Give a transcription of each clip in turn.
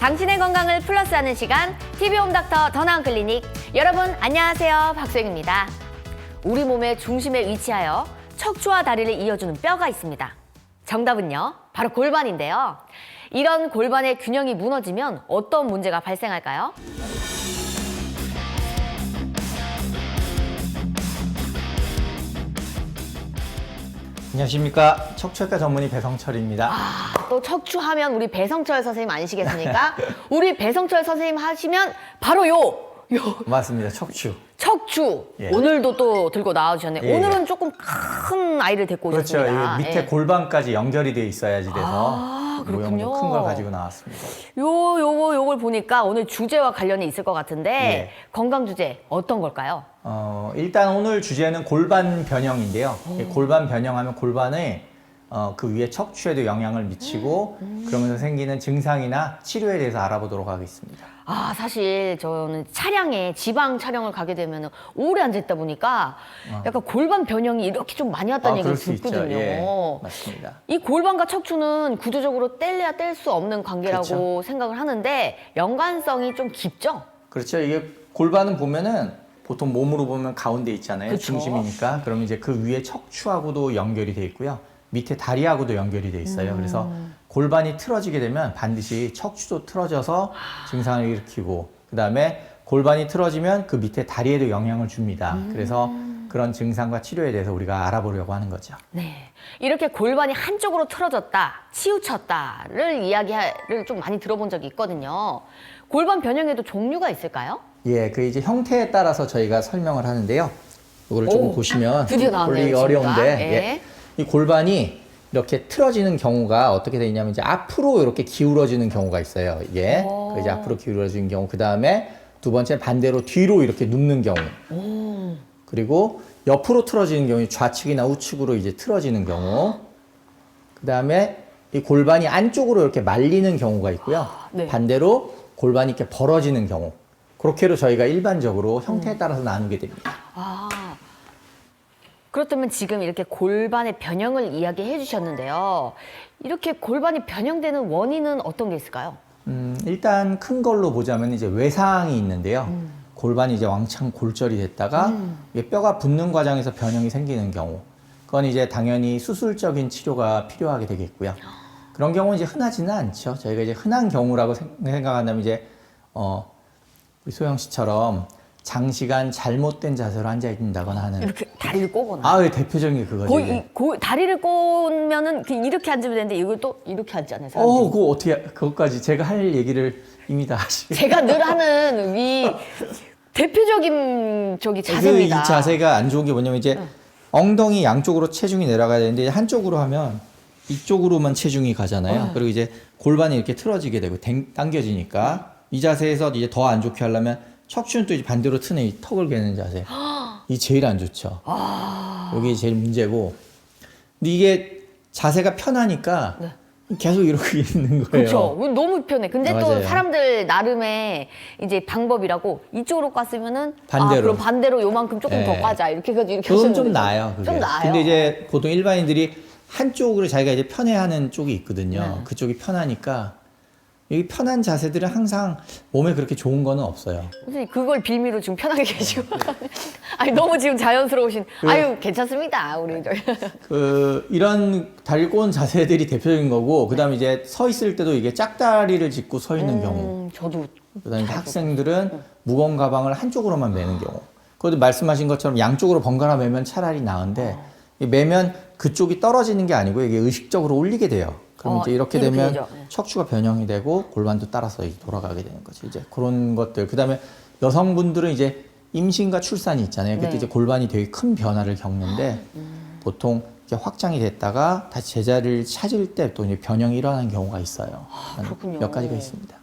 당신의 건강을 플러스하는 시간 TV 홈 닥터 더 나은 클리닉 여러분 안녕하세요 박소영입니다. 우리 몸의 중심에 위치하여 척추와 다리를 이어주는 뼈가 있습니다. 정답은요 바로 골반인데요. 이런 골반의 균형이 무너지면 어떤 문제가 발생할까요? 안녕하십니까 척추외과 전문의 배성철입니다. 또 척추하면 우리 배성철 선생님 아니시겠습니까? 우리 배성철 선생님 하시면 바로 요, 요 맞습니다. 척추. 척추. 예. 오늘도 또 들고 나와주셨네요. 예, 오늘은 조금 큰 아이를 데리고 그렇죠. 오셨습니다. 이 밑에 예. 골반까지 연결이 돼 있어야지 돼서 아, 모형 그렇군요. 좀큰걸 가지고 나왔습니다. 요, 요거, 요걸 보니까 오늘 주제와 관련이 있을 것 같은데 예. 건강 주제 어떤 걸까요? 어, 일단 오늘 주제는 골반 변형인데요. 이 골반 변형하면 골반에 어, 그 위에 척추에도 영향을 미치고 음. 그러면서 생기는 증상이나 치료에 대해서 알아보도록 하겠습니다. 아, 사실 저는 차량에 지방 촬영을 가게 되면 오래 앉아 있다 보니까 약간 골반 변형이 이렇게 좀 많이 왔다는 어. 아, 그럴 얘기를 수 있죠. 듣거든요. 예, 맞습니다. 이 골반과 척추는 구조적으로 뗄래야 뗄 수 없는 관계라고 그렇죠. 생각을 하는데 연관성이 좀 깊죠? 그렇죠. 이게 골반은 보면은 보통 몸으로 보면 가운데 있잖아요. 그쵸. 중심이니까. 그럼 이제 그 위에 척추하고도 연결이 돼 있고요. 밑에 다리하고도 연결이 돼 있어요. 그래서 음. 골반이 틀어지게 되면 반드시 척추도 틀어져서 증상을 일으키고 그다음에 골반이 틀어지면 그 밑에 다리에도 영향을 줍니다. 음. 그래서 그런 증상과 치료에 대해서 우리가 알아보려고 하는 거죠. 네. 이렇게 골반이 한쪽으로 틀어졌다, 치우쳤다를 이야기를 좀 많이 들어본 적이 있거든요. 골반 변형에도 종류가 있을까요? 예, 그 이제 형태에 따라서 저희가 설명을 하는데요. 이거를 조금 오, 보시면 드디어 나왔네요, 올리기 친구가. 어려운데 예. 예. 이 골반이 이렇게 틀어지는 경우가 어떻게 되냐면 이제 앞으로 이렇게 기울어지는 경우가 있어요. 이게 오. 그 이제 앞으로 기울어지는 경우 그 다음에 두 번째 반대로 뒤로 이렇게 눕는 경우 오. 그리고 옆으로 틀어지는 경우 좌측이나 우측으로 이제 틀어지는 경우 그 다음에 이 골반이 안쪽으로 이렇게 말리는 경우가 있고요. 네. 반대로 골반이 이렇게 벌어지는 경우 그렇게로 저희가 일반적으로 형태에 따라서 나누게 됩니다. 아. 그렇다면 지금 이렇게 골반의 변형을 이야기해 주셨는데요. 이렇게 골반이 변형되는 원인은 어떤 게 있을까요? 음, 일단 큰 걸로 보자면 이제 외상이 있는데요. 음. 골반이 이제 왕창 골절이 됐다가 이게 뼈가 붙는 과정에서 변형이 생기는 경우. 그건 이제 당연히 수술적인 치료가 필요하게 되겠고요. 그런 경우는 이제 흔하지는 않죠. 저희가 이제 흔한 경우라고 생- 생각한다면 이제, 어, 우리 소영 씨처럼 장시간 잘못된 자세로 앉아 있다거나 하는. 이렇게 다리를 꼬거나. 아, 예, 대표적인 게 그거죠. 거의 고- 다리를 꼬면은 그 이렇게 앉으면 되는데 이걸 또 이렇게 앉잖아요. 사람들이. 어, 그거 어떻게, 그것까지 제가 할 얘기를 이미 다 하시고. 제가 늘 하는 이 대표적인 저기 자세입니다. 그이 자세가 안 좋은 게 뭐냐면 이제 엉덩이 양쪽으로 체중이 내려가야 되는데 한쪽으로 하면 이쪽으로만 체중이 가잖아요. 어. 그리고 이제 골반이 이렇게 틀어지게 되고 댕- 당겨지니까 이 자세에서 이제 더 안 좋게 하려면 척추는 또 이제 반대로 트는 이 턱을 괴는 자세. 이 제일 안 좋죠. 아. 여기 제일 문제고. 근데 이게 자세가 편하니까 네. 계속 이러고 있는 거예요. 그렇죠. 너무 편해. 근데 또 맞아요. 사람들 나름의 이제 방법이라고 이쪽으로 깠으면은 아, 반대로. 그럼 반대로 요만큼 조금 네. 더 까자 이렇게 해가지고 이렇게 그건 좀 나아요. 그게. 좀 나아요. 근데 이제 보통 일반인들이 한쪽으로 자기가 이제 편해하는 쪽이 있거든요. 네. 그쪽이 편하니까 이 편한 자세들은 항상 몸에 그렇게 좋은 거는 없어요. 선생님 그걸 빌미로 지금 편하게 계시고 아니 너무 지금 자연스러우신 그- 아유 괜찮습니다 우리 저 그 이런 꼬은 자세들이 대표적인 거고 그다음에 이제 서 있을 때도 이게 짝다리를 짚고 서 있는 경우. 음, 저도 그다음에 이제 학생들은 무거운 가방을 한쪽으로만 매는 경우. 그것도 말씀하신 것처럼 양쪽으로 번갈아 매면 차라리 나은데 이 매면 그쪽이 떨어지는 게 아니고 이게 의식적으로 올리게 돼요. 그럼 어, 이제 이렇게 이렇게 되면 되죠. 네. 척추가 변형이 되고 골반도 따라서 돌아가게 되는 거죠. 이제 그런 것들. 그다음에 여성분들은 이제 임신과 출산이 있잖아요. 그때 네. 이제 골반이 되게 큰 변화를 겪는데 보통 이제 확장이 됐다가 다시 제자리를 찾을 때 또 이제 변형이 일어나는 경우가 있어요. 아, 그렇군요. 몇 가지가 있습니다.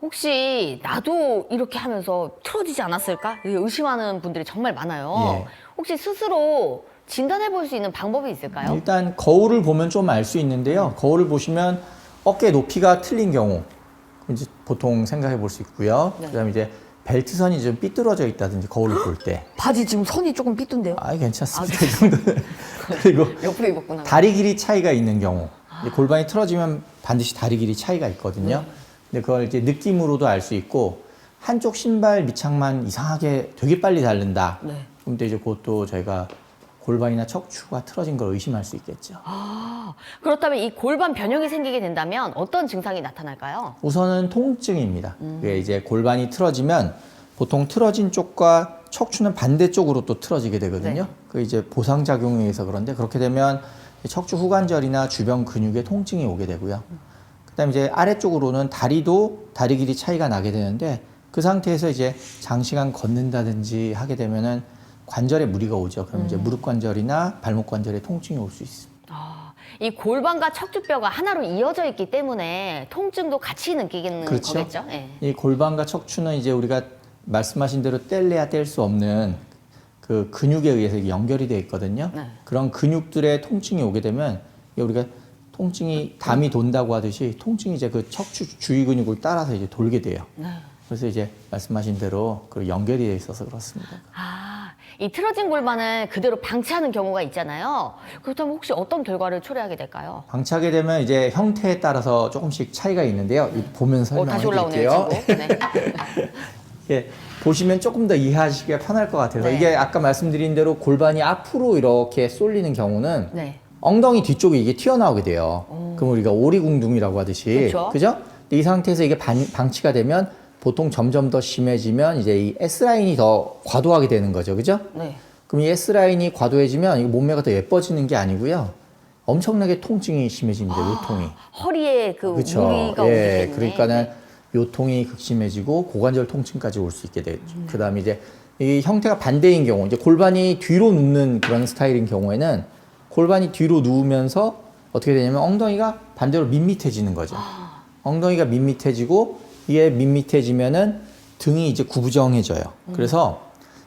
혹시 나도 이렇게 하면서 틀어지지 않았을까 의심하는 분들이 정말 많아요. 예. 혹시 스스로 진단해 볼 수 있는 방법이 있을까요? 일단 거울을 보면 좀 알 수 있는데요. 거울을 보시면 어깨 높이가 틀린 경우 이제 보통 생각해 볼 수 있고요. 네. 그다음에 이제 벨트선이 좀 삐뚤어져 있다든지 거울을 볼 때, 바지 지금 선이 조금 삐뚤데요? 아 괜찮습니다 이 정도는. 그리고 옆으로 입었구나. 다리 길이 차이가 있는 경우, 이제 골반이 틀어지면 반드시 다리 길이 차이가 있거든요. 근데 그걸 이제 느낌으로도 알 수 있고 한쪽 신발 밑창만 이상하게 되게 빨리 닳는다. 네. 그럼 또 이제 그것도 저희가 골반이나 척추가 틀어진 걸 의심할 수 있겠죠. 아, 그렇다면 이 골반 변형이 생기게 된다면 어떤 증상이 나타날까요? 우선은 통증입니다. 그게 이제 골반이 틀어지면 보통 틀어진 쪽과 척추는 반대쪽으로 또 틀어지게 되거든요. 네. 그 이제 보상 작용에 의해서 그런데 그렇게 되면 척추 후관절이나 주변 근육에 통증이 오게 되고요. 그다음에 이제 아래쪽으로는 다리도 다리 길이 차이가 나게 되는데 그 상태에서 이제 장시간 걷는다든지 하게 되면은 관절에 무리가 오죠. 그럼 이제 무릎 관절이나 발목 관절에 통증이 올 수 있습니다. 아, 이 골반과 척추뼈가 하나로 이어져 있기 때문에 통증도 같이 느끼는 그렇죠. 거겠죠? 예. 이 골반과 척추는 이제 우리가 말씀하신 대로 뗄래야 뗄 수 없는 그 근육에 의해서 연결이 되어 있거든요. 네. 그런 근육들의 통증이 오게 되면 우리가 통증이 담이 돈다고 하듯이 통증이 이제 그 척추 주위 근육을 따라서 이제 돌게 돼요. 네. 그래서 이제 말씀하신 대로 그 연결이 되어 있어서 그렇습니다. 아, 이 틀어진 골반을 그대로 방치하는 경우가 있잖아요. 그렇다면 혹시 어떤 결과를 초래하게 될까요? 방치하게 되면 이제 형태에 따라서 조금씩 차이가 있는데요. 이 보면 어, 설명해 올라오네요, 드릴게요. 친구. 네. 예, 보시면 조금 더 이해하시기가 편할 것 같아서 네. 이게 아까 말씀드린 대로 골반이 앞으로 이렇게 쏠리는 경우는 네. 엉덩이 뒤쪽에 이게 튀어나오게 돼요. 그럼 우리가 오리궁둥이라고 하듯이 그렇죠. 그죠? 근데 이 상태에서 이게 반- 방치가 되면 보통 점점 더 심해지면 이제 이 S 라인이 더 과도하게 되는 거죠, 그죠? 네. 그럼 이 S 라인이 과도해지면 이 몸매가 더 예뻐지는 게 아니고요, 엄청나게 통증이 심해집니다, 요통이. 허리에 그 그렇죠. 무리가 예, 때문에. 그러니까는 요통이 극심해지고 고관절 통증까지 올 수 있게 되죠. 그다음에 이제 이 형태가 반대인 경우, 이제 골반이 뒤로 눕는 그런 스타일인 경우에는 골반이 뒤로 누우면서 어떻게 되냐면 엉덩이가 반대로 밋밋해지는 거죠. 엉덩이가 밋밋해지고 이게 밋밋해지면은 등이 이제 구부정해져요. 그래서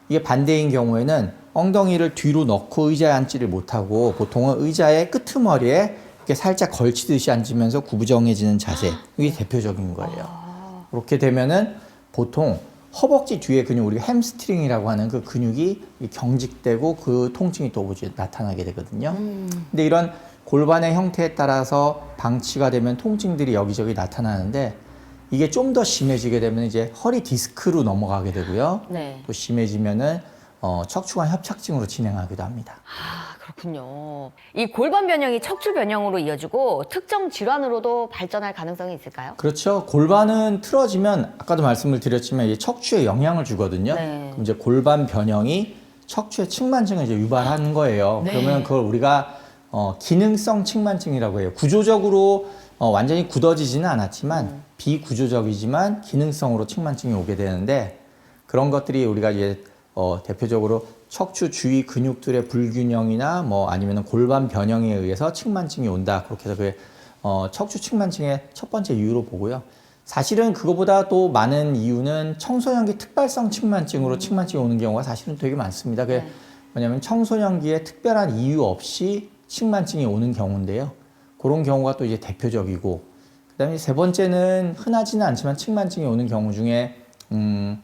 이게 반대인 경우에는 엉덩이를 뒤로 넣고 의자에 앉지를 못하고 보통은 의자의 끄트머리에 이렇게 살짝 걸치듯이 앉으면서 구부정해지는 자세. 이게 대표적인 거예요. 그렇게 되면은 보통 허벅지 뒤에 근육 우리가 햄스트링이라고 하는 그 근육이 경직되고 그 통증이 또 오지 나타나게 되거든요. 근데 이런 골반의 형태에 따라서 방치가 되면 통증들이 여기저기 나타나는데 이게 좀 더 심해지게 되면 이제 허리 디스크로 넘어가게 되고요. 네. 또 심해지면은 어, 척추관 협착증으로 진행하기도 합니다. 아, 그렇군요. 이 골반 변형이 척추 변형으로 이어지고 특정 질환으로도 발전할 가능성이 있을까요? 그렇죠. 골반은 틀어지면 아까도 말씀을 드렸지만 이제 척추에 영향을 주거든요. 네. 그럼 이제 골반 변형이 척추의 측만증을 이제 유발하는 거예요. 네. 그러면 그걸 우리가 어, 기능성 측만증이라고 해요. 구조적으로 어, 완전히 굳어지지는 않았지만 음. 비구조적이지만 기능성으로 측만증이 오게 되는데 그런 것들이 우리가 이제 어, 대표적으로 척추 주위 근육들의 불균형이나 뭐 아니면 골반 변형에 의해서 측만증이 온다. 그렇게 해서 그 어, 척추 측만증의 첫 번째 이유로 보고요. 사실은 그거보다 또 많은 이유는 청소년기 특발성 측만증으로 측만증이 오는 경우가 사실은 되게 많습니다. 그게 네. 뭐냐면 청소년기에 특별한 이유 없이 측만증이 오는 경우인데요. 그런 경우가 또 이제 대표적이고, 그다음에 세 번째는 흔하지는 않지만 측만증이 오는 경우 중에 음,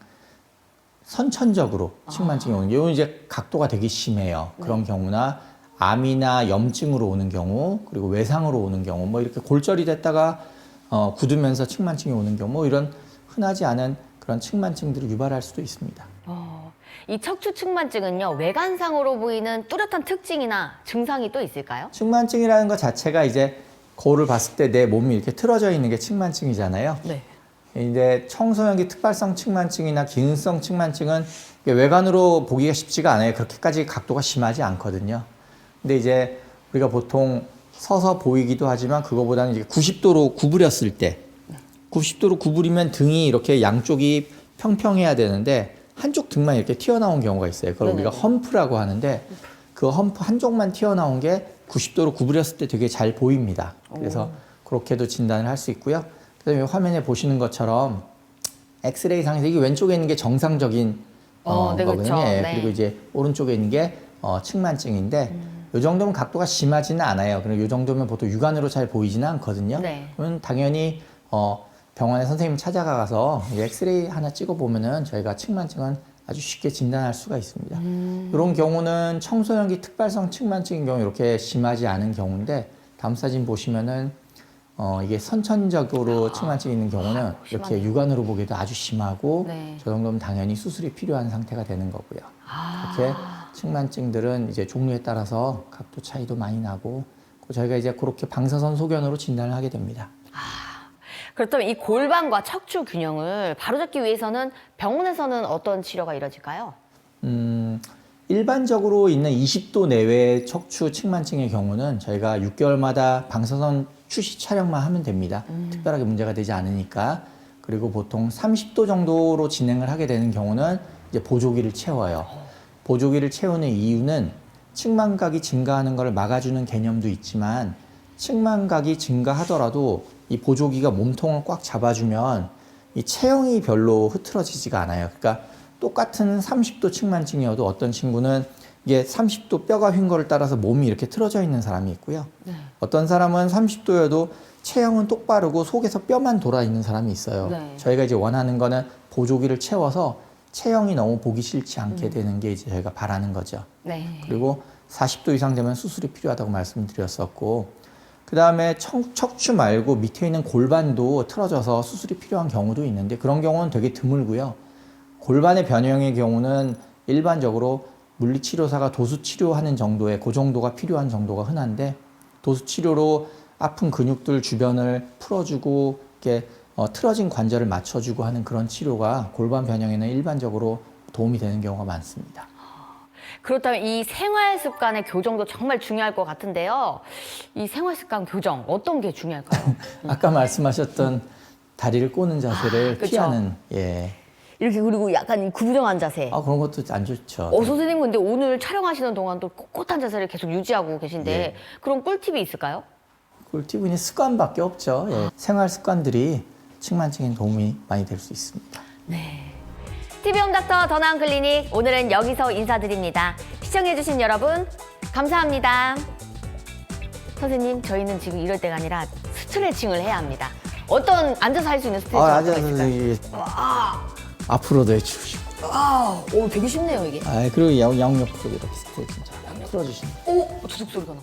선천적으로 측만증이 오는 경우 이제 각도가 되게 심해요. 그런 경우나 암이나 염증으로 오는 경우 그리고 외상으로 오는 경우 뭐 이렇게 골절이 됐다가 어, 굳으면서 측만증이 오는 경우 뭐 이런 흔하지 않은 그런 측만증들을 유발할 수도 있습니다. 어, 이 척추 측만증은요 외관상으로 보이는 뚜렷한 특징이나 증상이 또 있을까요? 측만증이라는 것 자체가 이제 거울을 봤을 때 내 몸이 이렇게 틀어져 있는 게 측만증이잖아요. 네. 이제 청소년기 특발성 측만증이나 기능성 측만증은 외관으로 보기가 쉽지가 않아요. 그렇게까지 각도가 심하지 않거든요. 근데 이제 우리가 보통 서서 보이기도 하지만 그거보다는 이제 90도로 구부렸을 때 90도로 구부리면 등이 이렇게 양쪽이 평평해야 되는데 한쪽 등만 이렇게 튀어나온 경우가 있어요. 그걸 네네. 우리가 험프라고 하는데 그 험프 한쪽만 튀어나온 게 90도로 구부렸을 때 되게 잘 보입니다. 그래서 그렇게도 진단을 할 수 있고요. 그다음에 화면에 보시는 것처럼 엑스레이 상에서 이게 왼쪽에 있는 게 정상적인 어, 어, 네, 거거든요. 그렇죠. 예, 네. 그리고 이제 오른쪽에 있는 게 어, 측만증인데 이 정도면 각도가 심하지는 않아요. 그리고 이 정도면 보통 육안으로 잘 보이지는 않거든요. 네. 그러면 당연히 어, 병원에 선생님 찾아가서 이 엑스레이 하나 찍어 보면은 저희가 측만증은 아주 쉽게 진단할 수가 있습니다. 이런 경우는 청소년기 특발성 측만증인 경우 이렇게 심하지 않은 경우인데 다음 사진 보시면은 어, 이게 선천적으로 측만증이 있는 경우는 이렇게 심하네요. 육안으로 보기에도 아주 심하고 네. 저 정도면 당연히 수술이 필요한 상태가 되는 거고요. 아. 이렇게 측만증들은 이제 종류에 따라서 각도 차이도 많이 나고 그 저희가 이제 그렇게 방사선 소견으로 진단을 하게 됩니다. 그렇다면 이 골반과 척추 균형을 바로잡기 위해서는 병원에서는 어떤 치료가 이루어질까요? 음, 일반적으로 있는 20도 내외 척추 측만증의 경우는 저희가 6개월마다 방사선 추시 촬영만 하면 됩니다. 특별하게 문제가 되지 않으니까. 그리고 보통 30도 정도로 진행을 하게 되는 경우는 이제 보조기를 채워요. 보조기를 채우는 이유는 측만각이 증가하는 것을 막아주는 개념도 있지만 측만각이 증가하더라도 이 보조기가 몸통을 꽉 잡아주면 이 체형이 별로 흐트러지지가 않아요. 그러니까 똑같은 30도 측만증이어도 어떤 친구는 이게 30도 뼈가 휜 거를 따라서 몸이 이렇게 틀어져 있는 사람이 있고요. 어떤 사람은 30도여도 체형은 똑바르고 속에서 뼈만 돌아 있는 사람이 있어요. 네. 저희가 이제 원하는 거는 보조기를 채워서 체형이 너무 보기 싫지 않게 되는 게 이제 저희가 바라는 거죠. 네. 그리고 40도 이상 되면 수술이 필요하다고 말씀드렸었고 그 다음에 척추 말고 밑에 있는 골반도 틀어져서 수술이 필요한 경우도 있는데 그런 경우는 되게 드물고요. 골반의 변형의 경우는 일반적으로 물리치료사가 도수 치료하는 정도의 그 정도가 필요한 정도가 흔한데 도수 치료로 아픈 근육들 주변을 풀어주고 이렇게 어, 틀어진 관절을 맞춰주고 하는 그런 치료가 골반 변형에는 일반적으로 도움이 되는 경우가 많습니다. 그렇다면 이 생활 습관의 교정도 정말 중요할 것 같은데요. 이 생활 습관 교정 어떤 게 중요할까요? 아까 말씀하셨던 다리를 꼬는 자세를 아, 그쵸. 피하는 예. 이렇게 그리고 약간 구부정한 자세. 아 그런 것도 안 좋죠. 어 선생님 근데 오늘 촬영하시는 동안도 꼿꼿한 자세를 계속 유지하고 계신데 예. 그런 꿀팁이 있을까요? 꿀팁은 이 습관밖에 없죠. 예. 생활 습관들이 측만증에 도움이 많이 될 수 있습니다. 네. TV홈 닥터 더 나은 클리닉 오늘은 여기서 인사드립니다. 시청해주신 여러분 감사합니다. 선생님 저희는 지금 이럴 때가 아니라 스트레칭을 해야 합니다. 어떤 앉아서 할 수 있는 스트레칭 아, 가 앉아서 있을까요? 이게 앞으로도 해주시고. 아, 오 되게 쉽네요 이게. 아, 그리고 양, 양옆으로 이렇게 스트레칭 잘 풀어주시면. 오 두둑 소리가 나.